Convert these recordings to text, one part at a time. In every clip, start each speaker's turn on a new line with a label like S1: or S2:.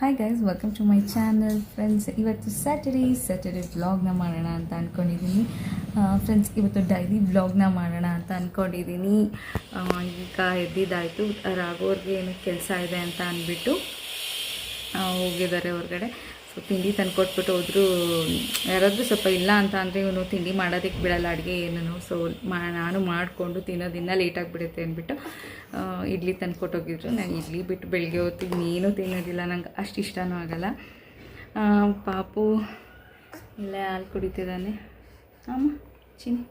S1: Hi guys welcome to my channel friends ಇವತ್ತು Saturday Saturday ವ್ಲಾಗ್ನ ಮಾಡೋಣ ಅಂತ ಅಂದ್ಕೊಂಡಿದ್ದೀನಿ ಫ್ರೆಂಡ್ಸ್ ಇವತ್ತು ಡೈಲಿ ವ್ಲಾಗ್ನ ಮಾಡೋಣ ಅಂತ ಅಂದ್ಕೊಂಡಿದ್ದೀನಿ ಈಗ ಎದ್ದಿದ್ದಾಯಿತು. ರಾಘವ್ರಿಗೆ ಏನು ಕೆಲಸ ಇದೆ ಅಂತ ಅಂದ್ಬಿಟ್ಟು ಹೋಗಿದ್ದಾರೆ ಹೊರಗಡೆ. ಸೊ ತಿಂಡಿ ತಂದ್ಕೊಟ್ಬಿಟ್ಟು ಹೋದ್ರು ಯಾರಾದರೂ ಸ್ವಲ್ಪ ಇಲ್ಲ ಅಂತ ಅಂದರೆ ಇವನು ತಿಂಡಿ ಮಾಡೋದಕ್ಕೆ ಬಿಡಲ್ಲ, ಅಡುಗೆ ಏನೂ. ಸೊ ಮಾ, ನಾನು ಮಾಡಿಕೊಂಡು ತಿನ್ನೋದಿನ್ನ ಲೇಟಾಗಿ ಬಿಡುತ್ತೆ ಅಂದ್ಬಿಟ್ಟು ಇಡ್ಲಿ ಇಡ್ಲಿ ತಂದ್ಕೊಟ್ಟೋಗಿದ್ರು ನಾನು ಇಡ್ಲಿ ಬಿಟ್ಟು ಬೆಳಗ್ಗೆ ಹೊತ್ತು ಇನ್ನೇನು ತಿನ್ನೋದಿಲ್ಲ, ನಂಗೆ ಅಷ್ಟು ಇಷ್ಟನೂ ಆಗೋಲ್ಲ. ಪಾಪು, ಇಲ್ಲೇ ಹಾಲು ಕುಡಿತಿದ್ದಾನೆ. ಅಮ್ಮ ಚಿನಿ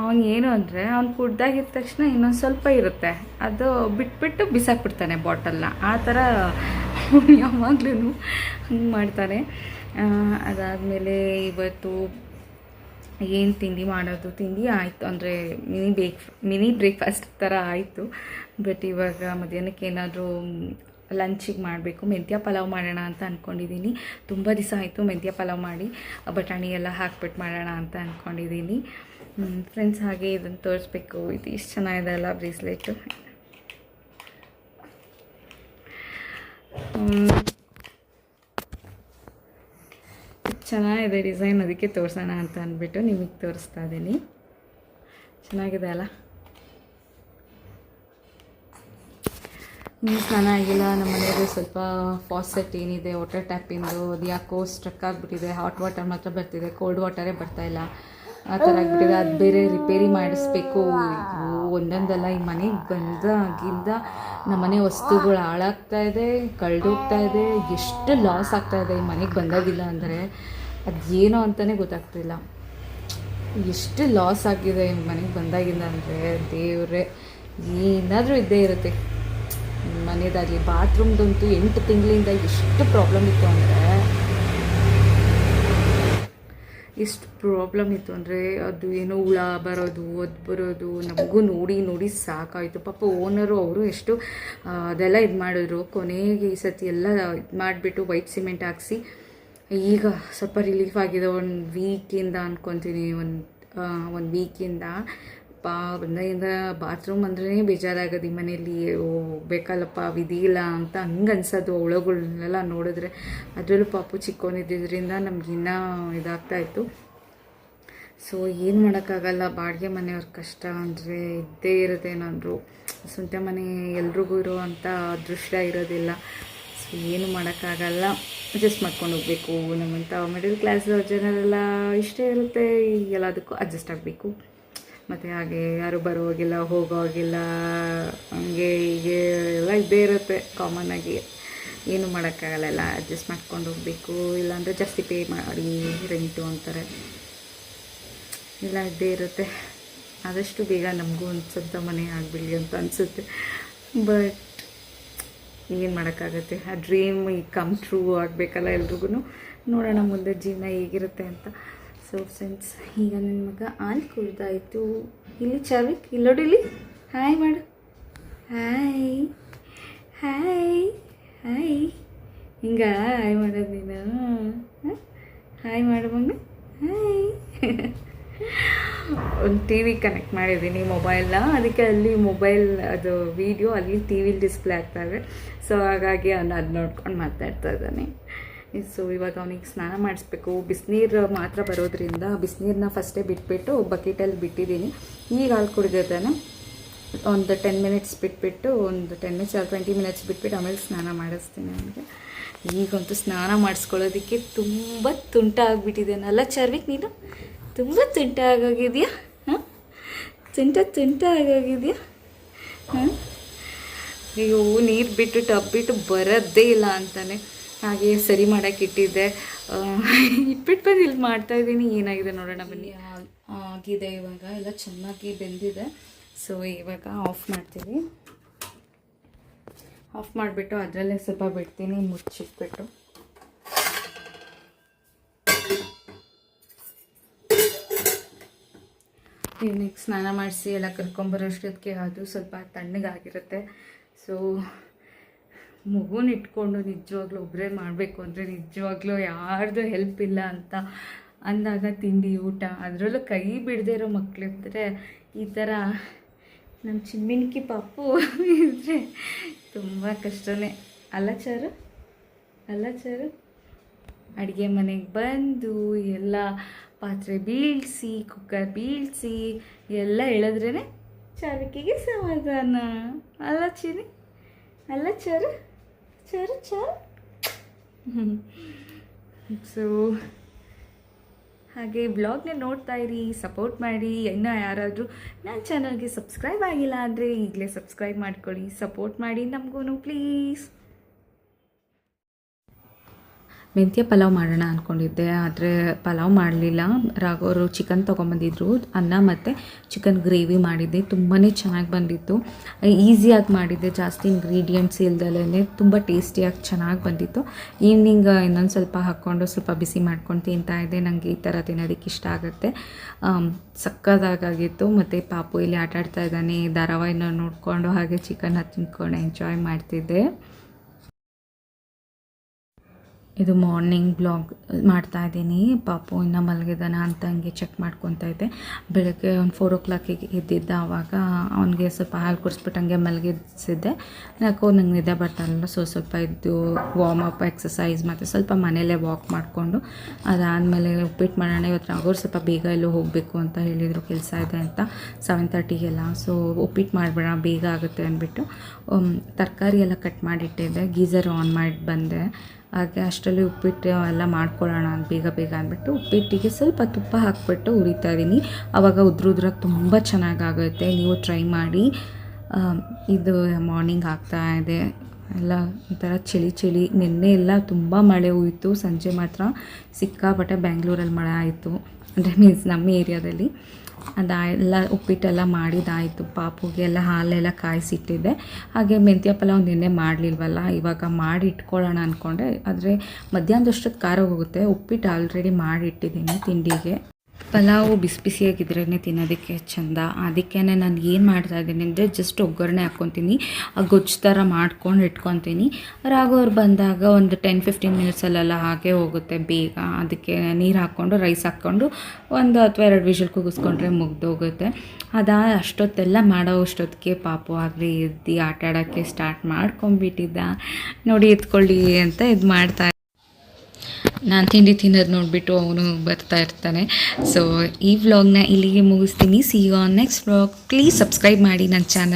S1: ಅವನು ಏನು ಅಂದರೆ, ಅವ್ನು ಕುಡ್ದಾಗಿದ್ದ ತಕ್ಷಣ ಇನ್ನೊಂದು ಸ್ವಲ್ಪ ಇರುತ್ತೆ. ಅದು ಬಿಟ್ಬಿಟ್ಟು ಬಿಸಾಕ್ಬಿಡ್ತಾನೆ ಬಾಟಲ್ನ. ಆ ಥರ ಯಾವಾಗ್ಲೂ ಹಂಗೆ ಮಾಡ್ತಾನೆ. ಅದಾದಮೇಲೆ ಇವತ್ತು ಏನು ತಿಂಡಿ ಮಾಡೋದು? ತಿಂಡಿ ಆಯಿತು. ಅಂದರೆ ಮಿನಿ ಬ್ರೇಕ್ ಮಿನಿ ಬ್ರೇಕ್ಫಾಸ್ಟ್ ಥರ ಆಯಿತು. ಬಟ್ ಇವಾಗ ಮಧ್ಯಾಹ್ನಕ್ಕೆ ಏನಾದರೂ ಲಂಚಿಗೆ ಮಾಡಬೇಕು. ಮೆಂತ್ಯ ಪಲಾವ್ ಮಾಡೋಣ ಅಂತ ಅಂದ್ಕೊಂಡಿದ್ದೀನಿ ತುಂಬ ದಿವಸ ಆಯಿತು ಮೆಂತ್ಯ ಪಲಾವ್ ಮಾಡಿ. ಬಟಾಣಿ ಎಲ್ಲ ಹಾಕ್ಬಿಟ್ಟು ಮಾಡೋಣ ಅಂತ ಅಂದ್ಕೊಂಡಿದ್ದೀನಿ ಫ್ರೆಂಡ್ಸ್ ಹಾಗೆ ಇದನ್ನು ತೋರಿಸ್ಬೇಕು. ಇದು ಇಷ್ಟು ಚೆನ್ನಾಗಿದೆ ಅಲ್ಲ ಬ್ರೇಸ್ಲೆಟು ಚೆನ್ನಾಗಿದೆ ಡಿಸೈನ್ ಅದಕ್ಕೆ ತೋರಿಸೋಣ ಅಂತ ಅಂದ್ಬಿಟ್ಟು ನಿಮಗೆ ತೋರಿಸ್ತಾ ಇದ್ದೀನಿ ಚೆನ್ನಾಗಿದೆ ಅಲ್ಲ? ನೀವು ಚೆನ್ನಾಗಿಲ್ಲ ಆಗಿಲ್ಲ ನಮ್ಮ ಮನೆಯಲ್ಲಿ ಸ್ವಲ್ಪ ಫಾಸೆಟ್ ಏನಿದೆ ವಾಟರ್ ಟ್ಯಾಪಿಂದು ಅದು ಯಾಕೋ ಸ್ಟ್ರಕ್ ಆಗಿಬಿಟ್ಟಿದೆ. ಹಾಟ್ ವಾಟರ್ ಮಾತ್ರ ಬರ್ತಿದೆ ಕೋಲ್ಡ್ ವಾಟರೇ ಬರ್ತಾಯಿಲ್ಲ ಆ ಥರ ಆಗಿಬಿಟ್ಟಿದೆ. ಅದು ಬೇರೆ ರಿಪೇರಿ ಮಾಡಿಸ್ಬೇಕು. ಒಂದೊಂದಲ್ಲ ಈ ಮನೆಗೆ ಬಂದಾಗಿಂದ ನಮ್ಮ ಮನೆ ವಸ್ತುಗಳು ಹಾಳಾಗ್ತಾ ಇದೆ, ಕಳೆದೋಗ್ತಾ ಇದೆ. ಎಷ್ಟು ಲಾಸ್ ಆಗ್ತಾ ಇದೆ ಈ ಮನೆಗೆ ಬಂದಾಗಿಲ್ಲ ಅಂದರೆ ಅದೇನೋ ಅಂತಲೇ ಗೊತ್ತಾಗ್ತಿಲ್ಲ. ಎಷ್ಟು ಲಾಸ್ ಆಗಿದೆ ಈ ಮನೆಗೆ ಬಂದಾಗಿಂದ ಅಂದರೆ ದೇವ್ರೆ, ಏನಾದರೂ ಇದ್ದೇ ಇರುತ್ತೆ. ಮನೆಯದಾಗಲಿ ಬಾತ್ರೂಮ್ದಂತೂ ಎಂಟು ತಿಂಗಳಿಂದ ಎಷ್ಟು ಪ್ರಾಬ್ಲಮ್ ಇತ್ತು ಅಂದರೆ ಎಷ್ಟು ಪ್ರಾಬ್ಲಮ್ ಇತ್ತು ಅಂದರೆ ಅದು ಏನೋ ಹುಳ ಬರೋದು ಅದು ಬರೋದು, ನಮಗೂ ನೋಡಿ ನೋಡಿ ಸಾಕಾಯಿತು. ಪಾಪ ಓನರು ಅವರು ಎಷ್ಟು ಅದೆಲ್ಲ ಇದು ಮಾಡಿದ್ರು. ಕೊನೆಗೆ ಈ ಸತಿ ಎಲ್ಲ ಇದು ಮಾಡಿಬಿಟ್ಟು ವೈಟ್ ಸಿಮೆಂಟ್ ಹಾಕ್ಸಿ, ಈಗ ಸ್ವಲ್ಪ ರಿಲೀಫ್ ಆಗಿದೆ. ಒಂದು ವೀಕಿಂದ ಅಂದ್ಕೊತೀನಿ ಒಂದು ಒಂದು ವೀಕಿಂದ ಪಾ ಬಂದಾಗಿಂದ ಬಾತ್ರೂಮ್ ಅಂದ್ರೇ ಬೇಜಾರಾಗೋದು, ಈ ಬೇಕಲ್ಲಪ್ಪ, ವಿಧಿ ಇಲ್ಲ ಅಂತ ಹಂಗೆ ಅನ್ಸೋದು. ಒಳಗಳನ್ನೆಲ್ಲ ನೋಡಿದ್ರೆ ಅದರಲ್ಲೂ ಪಾಪು ಚಿಕ್ಕೊಂಡಿದ್ದರಿಂದ ನಮ್ಗೆ ಇನ್ನೂ ಇದಾಗ್ತಾ ಇತ್ತು. ಸೊ ಏನು ಮಾಡೋಕ್ಕಾಗಲ್ಲ, ಬಾಡಿಗೆ ಮನೆಯವ್ರ ಕಷ್ಟ ಅಂದರೆ ಇದ್ದೇ ಇರುತ್ತೆ ಏನಾದರೂ. ಸ್ವಂತ ಮನೆ ಎಲ್ರಿಗೂ ಇರುವಂಥ ಅದೃಷ್ಟ ಇರೋದಿಲ್ಲ. ಸೊ ಏನು ಮಾಡೋಕ್ಕಾಗಲ್ಲ ಅಡ್ಜಸ್ಟ್ ಮಾಡ್ಕೊಂಡು ಹೋಗಬೇಕು. ನಮ್ಮಂಥ ಮಿಡಲ್ ಕ್ಲಾಸ್ ಜನರೆಲ್ಲ ಇಷ್ಟೇ ಇರುತ್ತೆ ಎಲ್ಲದಕ್ಕೂ ಅಡ್ಜಸ್ಟ್ ಆಗಬೇಕು. ಮತ್ತು ಹಾಗೆ ಯಾರು ಬರೋವಾಗಿಲ್ಲ, ಹೋಗೋವಾಗಿಲ್ಲ ಹಂಗೆ ಹೀಗೆ ಎಲ್ಲ ಇದ್ದೇ ಇರುತ್ತೆ ಕಾಮನ್ ಆಗಿ. ಏನು ಮಾಡೋಕ್ಕಾಗಲ್ಲ ಅಡ್ಜಸ್ಟ್ ಮಾಡ್ಕೊಂಡು ಹೋಗಬೇಕು. ಇಲ್ಲಾಂದರೆ ಜಾಸ್ತಿ ಪೇ ಮಾಡಿ ರೆಂಟು ಅಂತಾರೆ. ಇಲ್ಲ ಇದ್ದೇ ಇರುತ್ತೆ. ಆದಷ್ಟು ಬೇಗ ನಮಗೂ ಒಂದು ಸ್ವಂತ ಮನೆ ಆಗಬೇಡಿ ಅಂತ ಅನಿಸುತ್ತೆ. ಬಟ್ ಏನು ಮಾಡೋಕ್ಕಾಗತ್ತೆ? ಆ ಡ್ರೀಮ್ ಈಗ ಕಮ್ ಟ್ರೂ ಆಗಬೇಕಲ್ಲ ಎಲ್ರಿಗೂ ನೋಡೋಣ ಮುಂದೆ ಜೀವನ ಹೇಗಿರುತ್ತೆ ಅಂತ. ಸೊ ಫ್ರೆಂಡ್ಸ್ ಈಗ ನನ್ನ ಮಗ ಹಾಲು ಕುಡ್ದಾಯಿತು ಇಲ್ಲಿ ಚಾವಿಕ್ ಇಲ್ಲಿ ಹಾಯ್ ಮಾಡು. ಹಾಯ್ ಹಾಯ್ ಹಾಯ್ ಹಿಂಗ ಹಾಯ್ ಮಾಡೋದು ನೀನು. ಹಾಯ್ ಮಾಡು ಮಗ. ಹಾಯ್ ಒಂದು ಟಿ ವಿ ಕನೆಕ್ಟ್ ಮಾಡಿದ್ದೀನಿ ಮೊಬೈಲ್ನ ಅದಕ್ಕೆ ಅಲ್ಲಿ ಮೊಬೈಲ್ ಅದು ವೀಡಿಯೋ ಅಲ್ಲಿ ಟಿ ವಿಲಿ ಡಿಸ್ಪ್ಲೇ ಆಗ್ತಾವೆ ಸೊ ಹಾಗಾಗಿ ಅವನು ಅದು ನೋಡ್ಕೊಂಡು ಮಾತಾಡ್ತಾ ಇದ್ದಾನೆ. ಸೊ ಇವಾಗ ಅವನಿಗೆ ಸ್ನಾನ ಮಾಡಿಸ್ಬೇಕು. ಬಿಸಿನೀರು ಮಾತ್ರ ಬರೋದ್ರಿಂದ ಬಿಸಿನೀರನ್ನ ಫಸ್ಟೇ ಬಿಟ್ಬಿಟ್ಟು ಬಕೆಟಲ್ಲಿ ಬಿಟ್ಟಿದ್ದೀನಿ. ಈಗ ಹಾಲು ಕುಡಿದಿದ್ದಾನೆ. ಒಂದು ಟೆನ್ ಮಿನಿಟ್ಸ್ ಬಿಟ್ಬಿಟ್ಟು, ಒಂದು ಟೆನ್ ಮಿನಿಟ್ಸ್ ಟ್ವೆಂಟಿ ಮಿನಿಟ್ಸ್ ಬಿಟ್ಬಿಟ್ಟು ಆಮೇಲೆ ಸ್ನಾನ ಮಾಡಿಸ್ತೀನಿ ಅವನಿಗೆ. ಈಗಂತೂ ಸ್ನಾನ ಮಾಡಿಸ್ಕೊಳ್ಳೋದಕ್ಕೆ ತುಂಬ ತುಂಟ ಆಗಿಬಿಟ್ಟಿದ್ದೇನಲ್ಲ ಚರ್ವಿಕ್, ನೀನು? ತುಂಬ ತುಂಟ ಆಗೋಗಿದೆಯಾ? ಹಾಂ ತುಂಟ ತುಂಟ ಆಗೋಗಿದೆಯಾ? ಹಾಂ ಅಯ್ಯೋ, ನೀರು ಬಿಟ್ಟು ಟಬ್ಬಿಟ್ಟು ಬರೋದೇ ಇಲ್ಲ ಅಂತಾನೆ. ಹಾಗೆ ಸರಿ ಮಾಡೋಕೆ ಇಟ್ಟಿದ್ದೆ. ಇಟ್ಬಿಟ್ಟು ಬಂದು ಇಲ್ಲಿ ಮಾಡ್ತಾ ಇದ್ದೀನಿ. ಏನಾಗಿದೆ ನೋಡೋಣ ಬನ್ನಿ. ಆಗಿದೆ ಇವಾಗ. ಎಲ್ಲ ಚೆನ್ನಾಗಿ ಬೆಂದಿದೆ. ಸೊ ಇವಾಗ ಆಫ್ ಮಾಡ್ತೀವಿ ಆಫ್ ಮಾಡಿಬಿಟ್ಟು ಅದರಲ್ಲೇ ಸ್ವಲ್ಪ ಬಿಡ್ತೀನಿ, ಮುಚ್ಚಿಟ್ಬಿಟ್ಟು. ಇವ್ನಿಗೆ ಸ್ನಾನ ಮಾಡಿಸಿ ಎಲ್ಲ ಕರ್ಕೊಂಬರೋಷ್ಟೊತ್ತಿಗೆ ಅದು ಸ್ವಲ್ಪ ತಣ್ಣಗಾಗಿರುತ್ತೆ. ಸೊ ಮಗುನ ಇಟ್ಕೊಂಡು ನಿಜವಾಗ್ಲೂ ಒಬ್ಬರೇ ಮಾಡಬೇಕು ಅಂದರೆ ನಿಜವಾಗ್ಲೂ ಯಾರ್ದು ಹೆಲ್ಪ್ ಇಲ್ಲ ಅಂತ ಅಂದಾಗ ತಿಂಡಿ, ಊಟ, ಅದರಲ್ಲೂ ಕೈ ಬಿಡದೇ ಇರೋ ಮಕ್ಕಳಿದ್ರೆ ಈ ಥರ ನಮ್ಮ ಚಿಮ್ಮಿನ್ಕಿ ಪಾಪು ಇದ್ದರೆ ತುಂಬ ಕಷ್ಟನೇ. ಅಲ್ಲ ಚಾರು? ಅಲ್ಲ ಚಾರು? ಅಡುಗೆ ಮನೆಗೆ ಬಂದು ಎಲ್ಲ ಪಾತ್ರೆ ಬೀಳಿಸಿ, ಕುಕ್ಕರ್ ಬೀಳಿಸಿ ಎಲ್ಲ ಎಳೆದ್ರೇ ಚಾಲಕಿಗೆ ಸಮಾಧಾನ. ಅಲ್ಲ ಚಿನಿ ಅಲ್ಲ ಚಾರು? ಸೊ ಹಾಗೆ ಬ್ಲಾಗ್ನ ನೋಡ್ತಾ ಇರಿ ಸಪೋರ್ಟ್ ಮಾಡಿ. ಇನ್ನೂ ಯಾರಾದರೂ ನನ್ನ ಚಾನಲ್ಗೆ ಸಬ್ಸ್ಕ್ರೈಬ್ ಆಗಿಲ್ಲ ಅಂದರೆ ಈಗಲೇ ಸಬ್ಸ್ಕ್ರೈಬ್ ಮಾಡ್ಕೊಳ್ಳಿ. ಸಪೋರ್ಟ್ ಮಾಡಿ ನಮಗೂ ಪ್ಲೀಸ್ ಮೆಂತ್ಯ ಪಲಾವ್ ಮಾಡೋಣ ಅಂದ್ಕೊಂಡಿದ್ದೆ ಆದರೆ ಪಲಾವ್ ಮಾಡಲಿಲ್ಲ. ರಾಘವರು ಚಿಕನ್ ತೊಗೊಂಬಂದಿದ್ರು, ಅನ್ನ ಮತ್ತು ಚಿಕನ್ ಗ್ರೇವಿ ಮಾಡಿದ್ದೆ. ತುಂಬಾ ಚೆನ್ನಾಗಿ ಬಂದಿತ್ತು. ಈಸಿಯಾಗಿ ಮಾಡಿದ್ದೆ, ಜಾಸ್ತಿ ಇಂಗ್ರೀಡಿಯೆಂಟ್ಸ್ ಇಲ್ದಲೇ ತುಂಬ ಟೇಸ್ಟಿಯಾಗಿ ಚೆನ್ನಾಗಿ ಬಂದಿತ್ತು. ಈವ್ನಿಂಗ್ ಇನ್ನೊಂದು ಸ್ವಲ್ಪ ಹಾಕ್ಕೊಂಡು ಸ್ವಲ್ಪ ಬಿಸಿ ಮಾಡ್ಕೊಂಡು ತಿಂತಾ ಇದ್ದೆ. ನನಗೆ ಈ ಥರ ತಿನ್ನೋದಕ್ಕೆ ಇಷ್ಟ ಆಗುತ್ತೆ. ಸಕ್ಕದಾಗಿತ್ತು ಮತ್ತು ಪಾಪು ಇಲ್ಲಿ ಆಟಾಡ್ತಾ ಇದ್ದಾನೆ. ಧಾರಾವಾಹಿನ ನೋಡಿಕೊಂಡು ಹಾಗೆ ಚಿಕನ್ ತಿಂದ್ಕೊಂಡು ಎಂಜಾಯ್ ಮಾಡ್ತಿದ್ದೆ. ಇದು ಮಾರ್ನಿಂಗ್ ಬ್ಲಾಗ್ ಮಾಡ್ತಾ ಇದ್ದೀನಿ. ಪಾಪು ಇನ್ನೂ ಮಲಗಿದಾನ ಅಂತ ಹಂಗೆ ಚೆಕ್ ಮಾಡ್ಕೊತಾ ಇದ್ದೆ. ಬೆಳಗ್ಗೆ ಒಂದು ಫೋರ್ ಓ ಕ್ಲಾಕಿಗೆ ಎದ್ದಿದ್ದ ಆವಾಗ ಅವನಿಗೆ ಸ್ವಲ್ಪ ಹಾಲು ಕುಡಿಸ್ಬಿಟ್ಟು ಹಂಗೆ ಮಲಗಿಸಿದ್ದೆ. ಯಾಕೋ ನಂಗೆ ನಿದ್ದೆ ಬರ್ತಾರಲ್ಲ ಸೊ ಸ್ವಲ್ಪ ಇದ್ದು ವಾರ್ಮ್ ಅಪ್ ಎಕ್ಸಸೈಸ್ ಮತ್ತು ಸ್ವಲ್ಪ ಮನೆಯಲ್ಲೇ ವಾಕ್ ಮಾಡಿಕೊಂಡು ಅದಾದಮೇಲೆ ಉಪ್ಪಿಟ್ಟು ಮಾಡೋಣ, ಇವತ್ತು ರಾಗೋರು ಸ್ವಲ್ಪ ಬೇಗ ಎಲ್ಲೋ ಹೋಗಬೇಕು ಅಂತ ಹೇಳಿದರು. ಕೆಲಸ ಇದೆ ಅಂತ ಸೆವೆನ್ ತರ್ಟಿಗೆಲ್ಲ ಸೊ ಉಪ್ಪಿಟ್ಟು ಮಾಡಬೇಡ, ಬೇಗ ಆಗುತ್ತೆ ಅಂದ್ಬಿಟ್ಟು ತರಕಾರಿ ಎಲ್ಲ ಕಟ್ ಮಾಡಿಟ್ಟಿದ್ದೆ. ಗೀಸರ್ ಆನ್ ಮಾಡಿ ಬಂದೆ. ಹಾಗೆ ಅಷ್ಟರಲ್ಲಿ ಉಪ್ಪಿಟ್ಟು ಎಲ್ಲ ಮಾಡ್ಕೊಳ್ಳೋಣ ಅಂತ ಬೇಗ ಬೇಗ ಅಂದ್ಬಿಟ್ಟು ಉಪ್ಪಿಟ್ಟಿಗೆ ಸ್ವಲ್ಪ ತುಪ್ಪ ಹಾಕ್ಬಿಟ್ಟು ಉರಿತಾ ಇದ್ದೀನಿ. ಆವಾಗ ಉದ್ರ ಉದ್ರಾಗ ತುಂಬ ಚೆನ್ನಾಗಾಗುತ್ತೆ. ನೀವು ಟ್ರೈ ಮಾಡಿ ಇದು ಮಾರ್ನಿಂಗ್ ಆಗ್ತಾ ಇದೆ. ಎಲ್ಲ ಒಂಥರ ಚಳಿ ಚಳಿ. ನಿನ್ನೆ ಎಲ್ಲ ತುಂಬ ಮಳೆ ಹೋಯಿತು ಸಂಜೆ ಮಾತ್ರ ಸಿಕ್ಕಾಪಟ್ಟೆ ಬ್ಯಾಂಗ್ಳೂರಲ್ಲಿ ಮಳೆ ಆಯಿತು. ಅಂದರೆ ಮೀನ್ಸ್ ನಮ್ಮ ಏರಿಯಾದಲ್ಲಿ. ಅದಾ ಎಲ್ಲ ಉಪ್ಪಿಟ್ಟೆಲ್ಲ ಮಾಡಿದಾಯಿತು ಪಾಪುಗೆ ಎಲ್ಲ ಹಾಲೆಲ್ಲ ಕಾಯಿಸಿಟ್ಟಿದ್ದೆ. ಹಾಗೆ ಮೆಂತ್ಯ ಪಲಾವ್ ನಿನ್ನೆ ಮಾಡಲಿಲ್ವಲ್ಲ, ಇವಾಗ ಮಾಡಿ ಇಟ್ಕೊಳ್ಳೋಣ ಅಂದ್ಕೊಂಡೆ ಆದರೆ ಮಧ್ಯಾಹ್ನದಷ್ಟೊತ್ತು ಖಾರ ಹೋಗುತ್ತೆ. ಉಪ್ಪಿಟ್ಟು ಆಲ್ರೆಡಿ ಮಾಡಿಟ್ಟಿದ್ದೀನಿ ತಿಂಡಿಗೆ. ಪಲಾವು ಬಿಸಿ ಬಿಸಿಯಾಗಿದ್ರೇ ತಿನ್ನೋದಕ್ಕೆ ಚೆಂದ. ಅದಕ್ಕೆ ನಾನು ಏನು ಮಾಡ್ತಾ ಇದ್ದೀನಿ ಅಂದರೆ ಜಸ್ಟ್ ಒಗ್ಗರಣೆ ಹಾಕ್ಕೊತೀನಿ. ಆ ಗೊಜ್ಜು ಥರ ಮಾಡ್ಕೊಂಡು ಇಟ್ಕೊತೀನಿ. ರಾಗೋರು ಬಂದಾಗ ಒಂದು ಟೆನ್ ಫಿಫ್ಟೀನ್ ಮಿನಿಟ್ಸಲ್ಲೆಲ್ಲ ಹಾಗೆ ಹೋಗುತ್ತೆ ಬೇಗ. ಅದಕ್ಕೆ ನೀರು ಹಾಕ್ಕೊಂಡು ರೈಸ್ ಹಾಕ್ಕೊಂಡು ಒಂದು ಅಥವಾ ಎರಡು ವಿಷಲ್ ಕೂಗಿಸ್ಕೊಂಡ್ರೆ ಮುಗ್ದೋಗುತ್ತೆ. ಅದಾ ಅಷ್ಟೊತ್ತೆಲ್ಲ ಮಾಡೋ ಅಷ್ಟೊತ್ತಿಗೆ ಪಾಪು ಆಗಲಿ ಎದ್ದು ಆಟ ಆಡೋಕ್ಕೆ ಸ್ಟಾರ್ಟ್ ಮಾಡ್ಕೊಂಬಿಟ್ಟಿದ್ದ ನೋಡಿ ಎತ್ಕೊಳ್ಳಿ ಅಂತ ಇದು ಮಾಡ್ತಾ ನಾನು ತಿಂಡಿ ತಿನ್ನೋದು ನೋಡಿಬಿಟ್ಟು ಅವನು ಬರ್ತಾ ಇರ್ತಾನೆ. ಸೊ ಈ ವ್ಲಾಗ್ನ ಇಲ್ಲಿಗೆ ಮುಗಿಸ್ತೀನಿ. See you on next vlog please subscribe ಮಾಡಿ ನನ್ನ ಚಾನಲ್